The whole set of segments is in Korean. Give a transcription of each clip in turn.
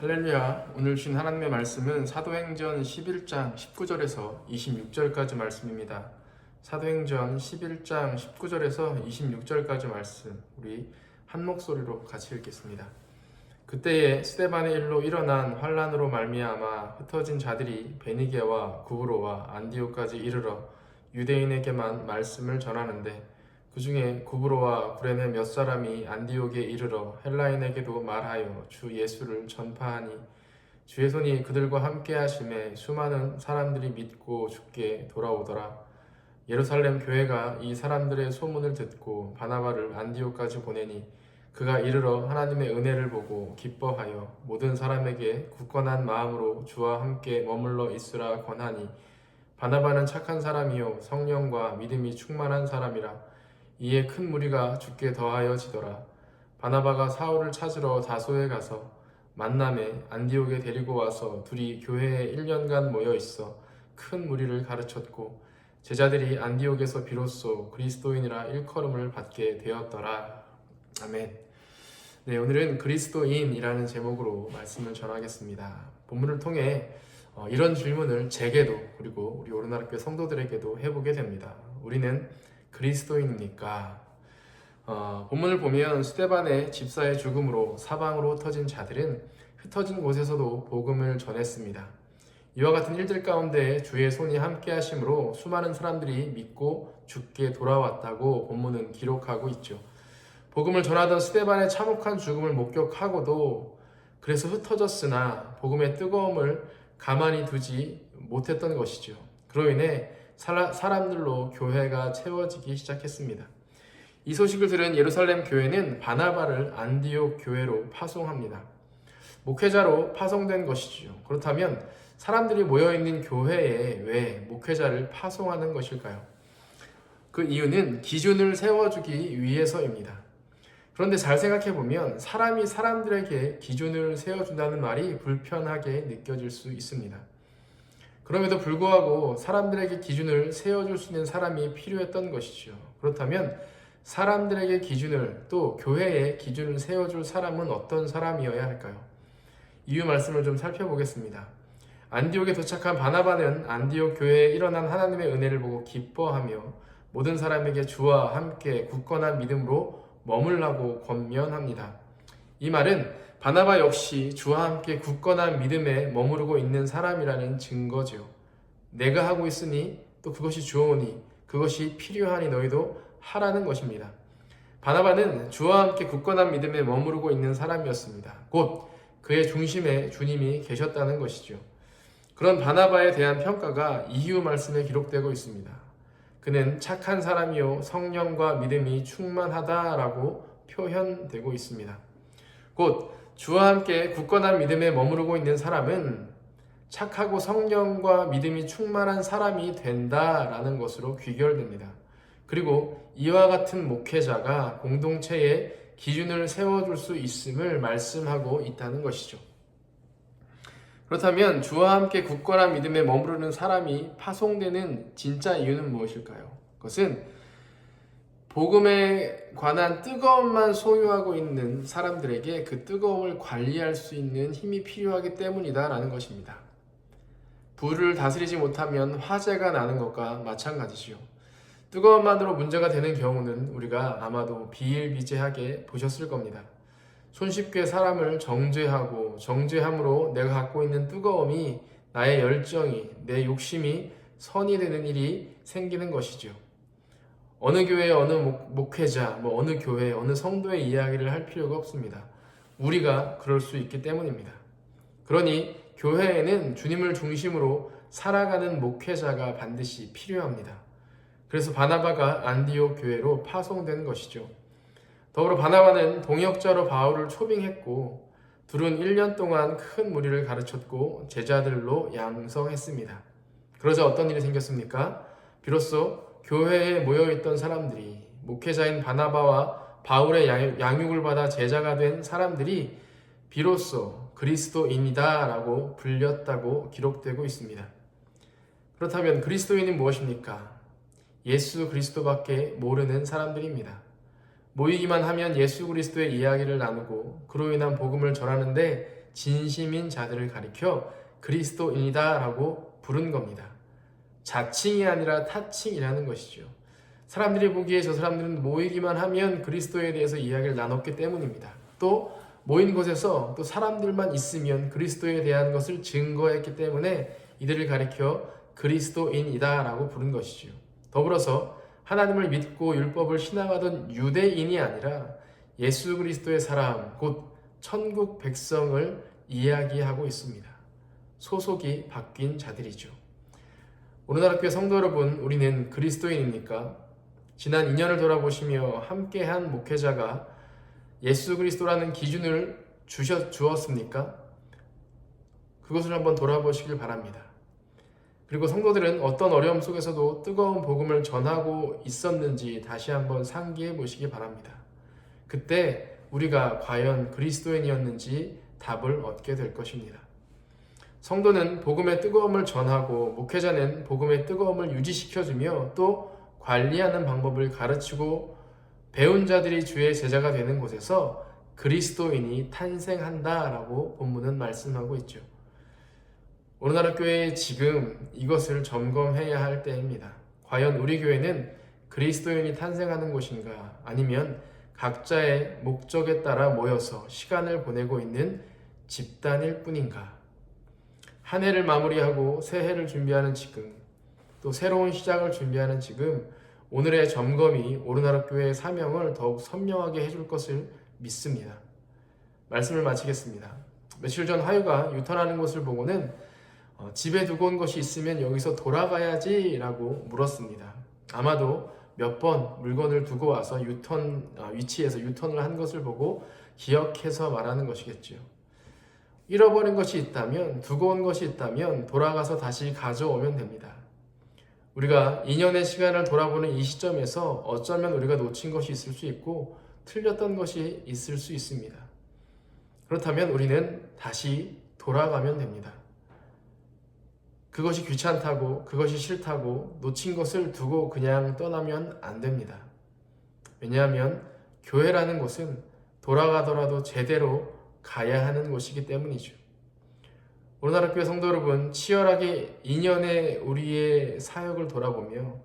할렐루야. 오늘 주신 하나님의 말씀은 사도행전 11장 19절에서 26절까지 말씀입니다. 사도행전 11장 19절에서 26절까지 말씀 우리 한 목소리로 같이 읽겠습니다. 그때에 스테반의 일로 일어난 환란으로 말미암아 흩어진 자들이 베니게와 구브로와 안디오까지 이르러 유대인에게만 말씀을 전하는데 그 중에 구브로와 구레네 몇 사람이 안디옥에 이르러 헬라인에게도 말하여 주 예수를 전파하니 주의 손이 그들과 함께 하심에 수많은 사람들이 믿고 죽게 돌아오더라. 예루살렘 교회가 이 사람들의 소문을 듣고 바나바를 안디옥까지 보내니 그가 이르러 하나님의 은혜를 보고 기뻐하여 모든 사람에게 굳건한 마음으로 주와 함께 머물러 있으라 권하니 바나바는 착한 사람이요 성령과 믿음이 충만한 사람이라 이에 큰 무리가 죽게 더하여지더라. 바나바가 사울을 찾으러 다소에 가서 만남에 안디옥에 데리고 와서 둘이 교회에 1년간 모여 있어 큰 무리를 가르쳤고 제자들이 안디옥에서 비로소 그리스도인이라 일컬음을 받게 되었더라. 아멘. 네, 오늘은 그리스도인이라는 제목으로 말씀을 전하겠습니다. 본문을 통해 어, 이런 질문을 제게도 그리고 우리 오르나라교 성도들에게도 해보게 됩니다. 우리는 그리스도인입니까? 어, 본문을 보면 스테반의 집사의 죽음으로 사방으로 흩어진 자들은 흩어진 곳에서도 복음을 전했습니다. 이와 같은 일들 가운데 주의 손이 함께 하심으로 수많은 사람들이 믿고 죽게 돌아왔다고 본문은 기록하고 있죠. 복음을 전하던 스테반의 참혹한 죽음을 목격하고도 그래서 흩어졌으나 복음의 뜨거움을 가만히 두지 못했던 것이죠. 그로 인해 사람들로 교회가 채워지기 시작했습니다. 이 소식을 들은 예루살렘 교회는 바나바를 안디옥 교회로 파송합니다. 목회자로 파송된 것이지요. 그렇다면 사람들이 모여 있는 교회에 왜 목회자를 파송하는 것일까요? 그 이유는 기준을 세워주기 위해서입니다. 그런데 잘 생각해 보면 사람이 사람들에게 기준을 세워준다는 말이 불편하게 느껴질 수 있습니다. 그럼에도 불구하고 사람들에게 기준을 세워줄 수 있는 사람이 필요했던 것이죠. 그렇다면 사람들에게 기준을 또 교회에 기준을 세워줄 사람은 어떤 사람이어야 할까요? 이유 말씀을 좀 살펴보겠습니다. 안디옥에 도착한 바나바는 안디옥 교회에 일어난 하나님의 은혜를 보고 기뻐하며 모든 사람에게 주와 함께 굳건한 믿음으로 머물라고 권면합니다. 이 말은 바나바 역시 주와 함께 굳건한 믿음에 머무르고 있는 사람이라는 증거죠. 내가 하고 있으니 또 그것이 좋으니 그것이 필요하니 너희도 하라는 것입니다. 바나바는 주와 함께 굳건한 믿음에 머무르고 있는 사람이었습니다. 곧 그의 중심에 주님이 계셨다는 것이죠. 그런 바나바에 대한 평가가 이후 말씀에 기록되고 있습니다. 그는 착한 사람이요 성령과 믿음이 충만하다라고 표현되고 있습니다. 곧 주와 함께 굳건한 믿음에 머무르고 있는 사람은 착하고 성령과 믿음이 충만한 사람이 된다라는 것으로 귀결됩니다. 그리고 이와 같은 목회자가 공동체에 기준을 세워줄 수 있음을 말씀하고 있다는 것이죠. 그렇다면 주와 함께 굳건한 믿음에 머무르는 사람이 파송되는 진짜 이유는 무엇일까요? 그것은 복음에 관한 뜨거움만 소유하고 있는 사람들에게 그 뜨거움을 관리할 수 있는 힘이 필요하기 때문이다라는 것입니다. 불을 다스리지 못하면 화재가 나는 것과 마찬가지지요. 뜨거움만으로 문제가 되는 경우는 우리가 아마도 비일비재하게 보셨을 겁니다. 손쉽게 사람을 정죄하고 정죄함으로 내가 갖고 있는 뜨거움이 나의 열정이 내 욕심이 선이 되는 일이 생기는 것이죠. 어느 교회 어느 목, 회자뭐 어느 교회, 어느 성도의 이야기를 할 필요가 없습니다. 우리가 그럴 수 있기 때문입니다. 그러니 교회에는 주님을 중심으로 살아가는 목회자가 반드시 필요합니다. 그래서 바나바가 안디옥 교회로 파송된 것이죠. 더불어 바나바는 동역자로 바울을 초빙했고 둘은 1년 동안 큰 무리를 가르쳤고 제자들로 양성했습니다. 그러자 어떤 일이 생겼습니까? 비로소 교회에 모여있던 사람들이 목회자인 바나바와 바울의 양육을 받아 제자가 된 사람들이 비로소 그리스도인이다라고 불렸다고 기록되고 있습니다. 그렇다면 그리스도인이 무엇입니까? 예수 그리스도밖에 모르는 사람들입니다. 모이기만 하면 예수 그리스도의 이야기를 나누고 그로 인한 복음을 전하는데 진심인 자들을 가리켜 그리스도인이다라고 부른 겁니다. 자칭이 아니라 타칭이라는 것이죠. 사람들이 보기에 저 사람들은 모이기만 하면 그리스도에 대해서 이야기를 나눴기 때문입니다. 또 모인 곳에서 또 사람들만 있으면 그리스도에 대한 것을 증거했기 때문에 이들을 가리켜 그리스도인이다라고 부른 것이죠. 더불어서 하나님을 믿고 율법을 신앙하던 유대인이 아니라 예수 그리스도의 사람, 곧 천국 백성을 이야기하고 있습니다. 소속이 바뀐 자들이죠. 오늘날 교회 성도 여러분, 우리는 그리스도인입니까? 지난 2년을 돌아보시며 함께한 목회자가 예수 그리스도라는 기준을 주셨, 주었습니까? 그것을 한번 돌아보시길 바랍니다. 그리고 성도들은 어떤 어려움 속에서도 뜨거운 복음을 전하고 있었는지 다시 한번 상기해 보시기 바랍니다. 그때 우리가 과연 그리스도인이었는지 답을 얻게 될 것입니다. 성도는 복음의 뜨거움을 전하고 목회자는 복음의 뜨거움을 유지시켜주며 또 관리하는 방법을 가르치고 배운 자들이 주의 제자가 되는 곳에서 그리스도인이 탄생한다라고 본문은 말씀하고 있죠. 오늘날 교회에 지금 이것을 점검해야 할 때입니다. 과연 우리 교회는 그리스도인이 탄생하는 곳인가 아니면 각자의 목적에 따라 모여서 시간을 보내고 있는 집단일 뿐인가? 한 해를 마무리하고 새 해를 준비하는 지금, 또 새로운 시작을 준비하는 지금, 오늘의 점검이 오르나라 교회의 사명을 더욱 선명하게 해줄 것을 믿습니다. 말씀을 마치겠습니다. 며칠 전 하유가 유턴하는 것을 보고는 어, 집에 두고 온 것이 있으면 여기서 돌아가야지 라고 물었습니다. 아마도 몇 번 물건을 두고 와서 유턴 아, 위치에서 유턴을 한 것을 보고 기억해서 말하는 것이겠지요. 잃어버린 것이 있다면 두고 온 것이 있다면 돌아가서 다시 가져오면 됩니다. 우리가 2년의 시간을 돌아보는 이 시점에서 어쩌면 우리가 놓친 것이 있을 수 있고 틀렸던 것이 있을 수 있습니다. 그렇다면 우리는 다시 돌아가면 됩니다. 그것이 귀찮다고, 그것이 싫다고 놓친 것을 두고 그냥 떠나면 안 됩니다. 왜냐하면 교회라는 곳은 돌아가더라도 제대로 가야 하는 곳이기 때문이죠. 오늘날 교회 성도 여러분, 치열하게 2년의 우리의 사역을 돌아보며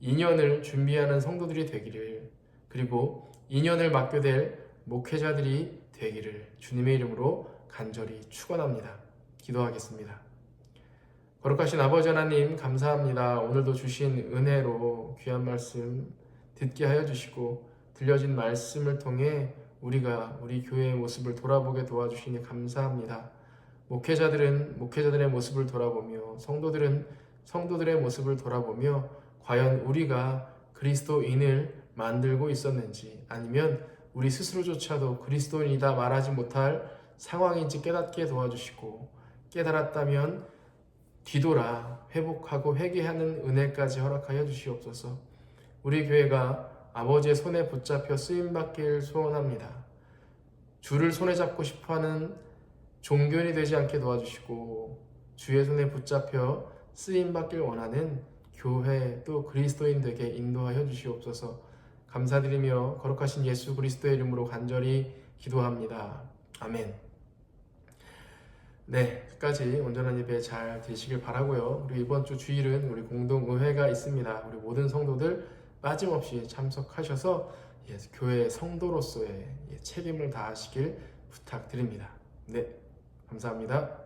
2년을 준비하는 성도들이 되기를, 그리고 2년을 맡게 될 목회자들이 되기를 주님의 이름으로 간절히 축원합니다. 기도하겠습니다. 거룩하신 아버지 하나님 감사합니다. 오늘도 주신 은혜로 귀한 말씀 듣게 하여 주시고 들려진 말씀을 통해 우리가 우리 교회의 모습을 돌아보게 도와주시니 감사합니다. 목회자들은 목회자들의 모습을 돌아보며 성도들은 성도들의 모습을 돌아보며 과연 우리가 그리스도인을 만들고 있었는지 아니면 우리 스스로조차도 그리스도인이다 말하지 못할 상황인지 깨닫게 도와주시고 깨달았다면 뒤돌아 회복하고 회개하는 은혜까지 허락하여 주시옵소서. 우리 교회가 아버지의 손에 붙잡혀 쓰임 받길 소원합니다. 주를 손에 잡고 싶어하는 종교인이 되지 않게 도와주시고 주의 손에 붙잡혀 쓰임 받길 원하는 교회 또 그리스도인들에게 인도하여 주시옵소서. 감사드리며 거룩하신 예수 그리스도의 이름으로 간절히 기도합니다. 아멘. 네, 끝까지 온전한 예배 잘 되시길 바라고요. 우리 이번 주 주일은 우리 공동 의회가 있습니다. 우리 모든 성도들 빠짐없이 참석하셔서 예, 교회 성도로서의 예, 책임을 다하시길 부탁드립니다. 네, 감사합니다.